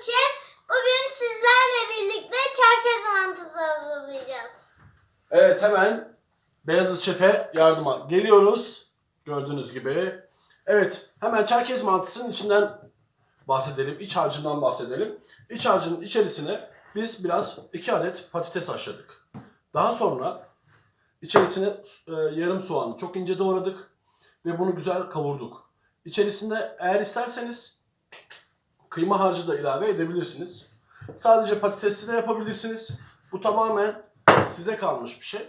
Şef. Bugün sizlerle birlikte Çerkez mantısı hazırlayacağız. Evet hemen Beyazıt Şef'e yardıma geliyoruz. Gördüğünüz gibi. Evet hemen Çerkez mantısının içinden bahsedelim. İç harcından bahsedelim. İç harcının içerisine biz biraz iki adet patates haşladık. Daha sonra içerisine e, yarım soğanı çok ince doğradık ve bunu güzel kavurduk. İçerisinde eğer isterseniz kıyma harcı da ilave edebilirsiniz. Sadece patatesli de yapabilirsiniz. Bu tamamen size kalmış bir şey.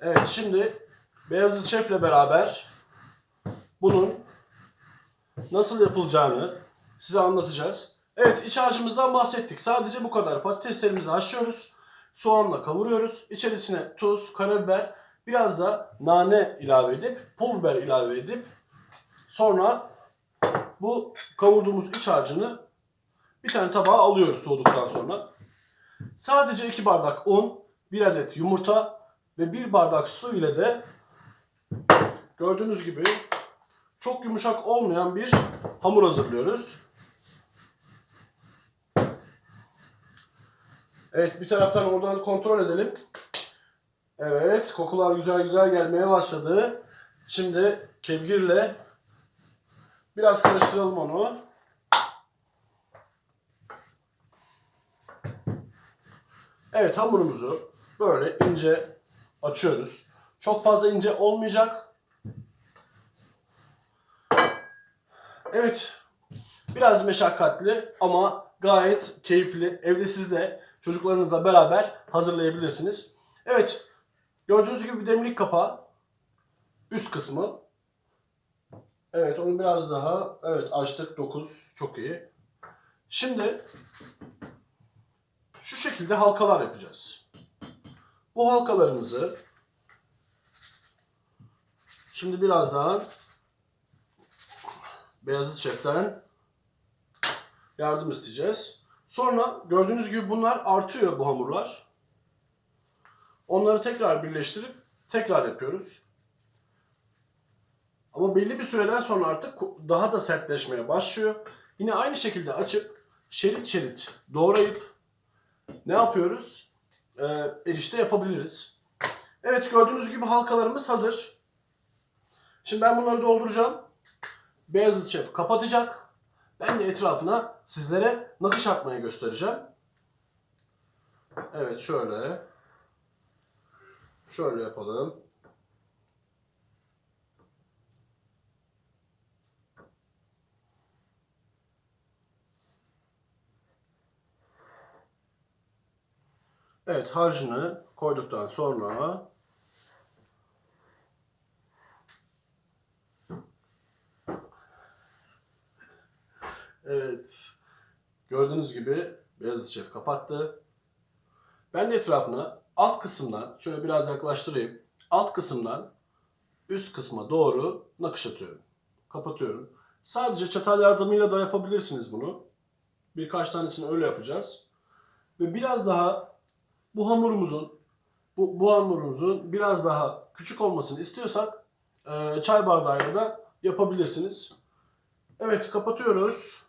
Evet şimdi Beyazıt Şef'le beraber bunun nasıl yapılacağını size anlatacağız. Evet iç harcımızdan bahsettik. Sadece bu kadar. Patateslerimizi haşlıyoruz. Soğanla kavuruyoruz. İçerisine tuz, karabiber, biraz da nane ilave edip, pul biber ilave edip sonra bu kavurduğumuz iç harcını bir tane tabağa alıyoruz soğuduktan sonra. Sadece 2 bardak un, 1 adet yumurta ve 1 bardak su ile de gördüğünüz gibi çok yumuşak olmayan bir hamur hazırlıyoruz. Evet bir taraftan oradan kontrol edelim. Evet kokular güzel güzel gelmeye başladı. Şimdi kevgirle biraz karıştıralım onu. Evet hamurumuzu böyle ince açıyoruz. Çok fazla ince olmayacak. Evet. Biraz meşakkatli ama gayet keyifli. Evde siz de çocuklarınızla beraber hazırlayabilirsiniz. Evet. Gördüğünüz gibi demlik kapağı. Üst kısmı. Evet onu biraz daha evet açtık 9 çok iyi. Şimdi şu şekilde halkalar yapacağız. Bu halkalarımızı şimdi birazdan Beyazıt Şef'ten yardım isteyeceğiz. Sonra gördüğünüz gibi bunlar artıyor bu hamurlar. Onları tekrar birleştirip tekrar yapıyoruz. Ama belli bir süreden sonra artık daha da sertleşmeye başlıyor. Yine aynı şekilde açıp şerit şerit doğrayıp ne yapıyoruz? Ee, erişte yapabiliriz. Evet gördüğünüz gibi halkalarımız hazır. Şimdi ben bunları dolduracağım. Beyazıt Şef kapatacak. Ben de etrafına sizlere nakış atmayı göstereceğim. Evet şöyle. Şöyle yapalım. Evet harcını koyduktan sonra Evet. Gördüğünüz gibi Beyazıt Şef kapattı. Ben de etrafına alt kısımdan şöyle biraz yaklaştırayım. Alt kısımdan üst kısma doğru nakış atıyorum. Kapatıyorum. Sadece çatal yardımıyla da yapabilirsiniz bunu. Birkaç tanesini öyle yapacağız. Ve biraz daha bu hamurumuzun bu, bu hamurumuzun biraz daha küçük olmasını istiyorsak e, çay bardağıyla da yapabilirsiniz. Evet kapatıyoruz.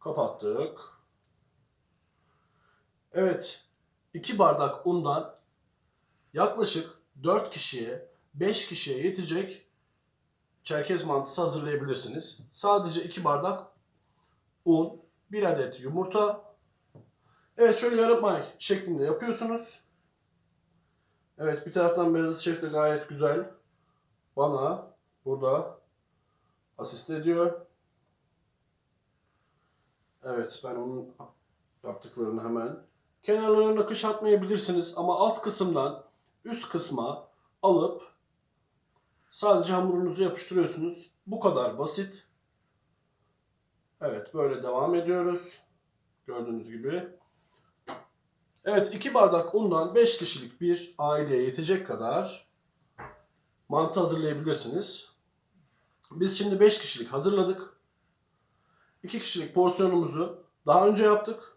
Kapattık. Evet. 2 bardak undan yaklaşık 4 kişiye 5 kişiye yetecek çerkez mantısı hazırlayabilirsiniz. Sadece 2 bardak un, 1 adet yumurta. Evet şöyle yarım ay şeklinde yapıyorsunuz. Evet bir taraftan Beyazıt Şef de gayet güzel bana burada asist ediyor. Evet ben onun yaptıklarını hemen kenarlarına nakış atmayabilirsiniz ama alt kısımdan üst kısma alıp sadece hamurunuzu yapıştırıyorsunuz. Bu kadar basit. Evet böyle devam ediyoruz. Gördüğünüz gibi. Evet 2 bardak undan 5 kişilik bir aileye yetecek kadar mantı hazırlayabilirsiniz. Biz şimdi 5 kişilik hazırladık. 2 kişilik porsiyonumuzu daha önce yaptık.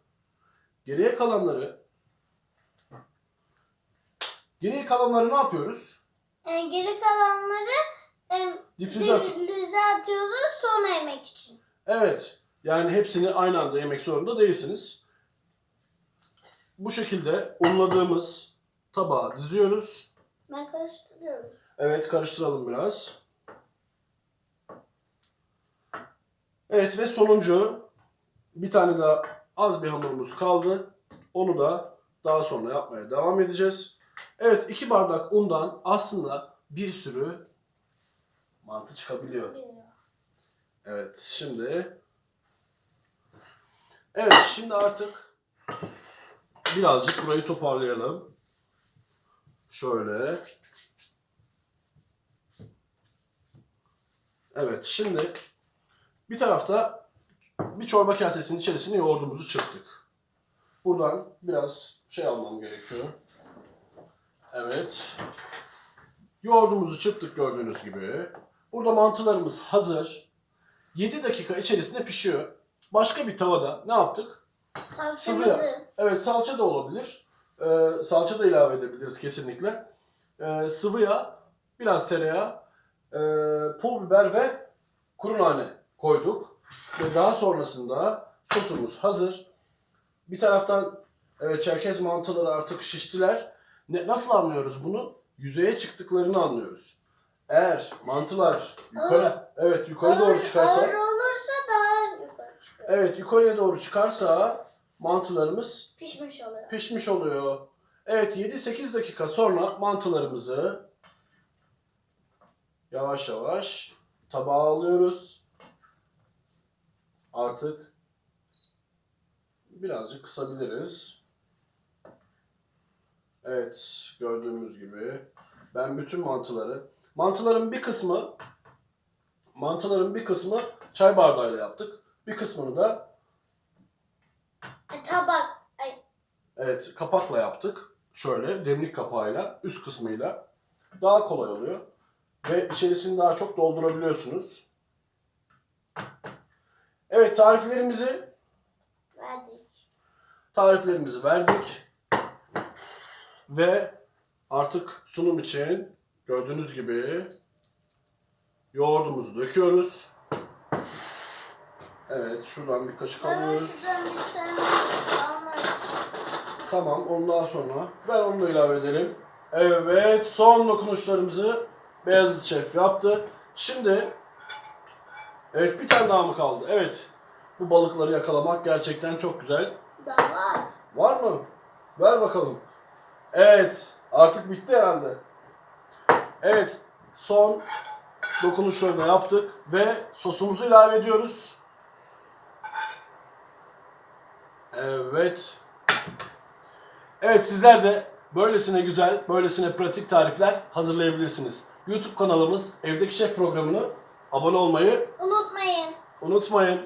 Geriye kalanları Geriye kalanları ne yapıyoruz? Ee, geri kalanları e, Difrize at. Difrize atıyoruz sonra yemek için. Evet. Yani hepsini aynı anda yemek zorunda değilsiniz. Bu şekilde unladığımız tabağa diziyoruz. Ben karıştırıyorum. Evet karıştıralım biraz. Evet ve sonuncu bir tane daha az bir hamurumuz kaldı. Onu da daha sonra yapmaya devam edeceğiz. Evet iki bardak undan aslında bir sürü mantı çıkabiliyor. Evet şimdi Evet şimdi artık birazcık burayı toparlayalım. Şöyle. Evet şimdi bir tarafta bir çorba kasesinin içerisine yoğurdumuzu çırptık. Buradan biraz şey almam gerekiyor. Evet. Yoğurdumuzu çırptık gördüğünüz gibi. Burada mantılarımız hazır. 7 dakika içerisinde pişiyor. Başka bir tavada ne yaptık? Sıvı Salçamızı. yağ. Evet salça da olabilir. Ee, salça da ilave edebiliriz kesinlikle. Ee, sıvı yağ, biraz tereyağı, e, pul biber ve kuru nane koyduk. Ve daha sonrasında sosumuz hazır. Bir taraftan evet, Çerkez mantıları artık şiştiler. Ne, nasıl anlıyoruz bunu? Yüzeye çıktıklarını anlıyoruz. Eğer mantılar yukarı, evet yukarı doğru çıkarsa, Ağır olursa daha yukarı çıkıyor. evet yukarıya doğru çıkarsa mantılarımız Pişmiş oluyor. pişmiş oluyor. Evet 7-8 dakika sonra mantılarımızı yavaş yavaş tabağa alıyoruz. Artık birazcık kısabiliriz. Evet gördüğümüz gibi ben bütün mantıları mantıların bir kısmı mantıların bir kısmı çay bardağıyla yaptık. Bir kısmını da E, tabak. Evet, kapakla yaptık. Şöyle demlik kapağıyla, üst kısmıyla. Daha kolay oluyor. Ve içerisini daha çok doldurabiliyorsunuz. Evet, tariflerimizi verdik. tariflerimizi verdik. Ve artık sunum için gördüğünüz gibi yoğurdumuzu döküyoruz. Evet, şuradan bir kaşık alıyoruz. Tamam ondan sonra ben onu da ilave edelim. Evet son dokunuşlarımızı Beyazıt Şef yaptı. Şimdi evet bir tane daha mı kaldı? Evet bu balıkları yakalamak gerçekten çok güzel. Daha var. Var mı? Ver bakalım. Evet artık bitti herhalde. Evet son dokunuşları da yaptık ve sosumuzu ilave ediyoruz. Evet. Evet sizler de böylesine güzel, böylesine pratik tarifler hazırlayabilirsiniz. YouTube kanalımız Evdeki Şef programını abone olmayı Unutmayın. unutmayın.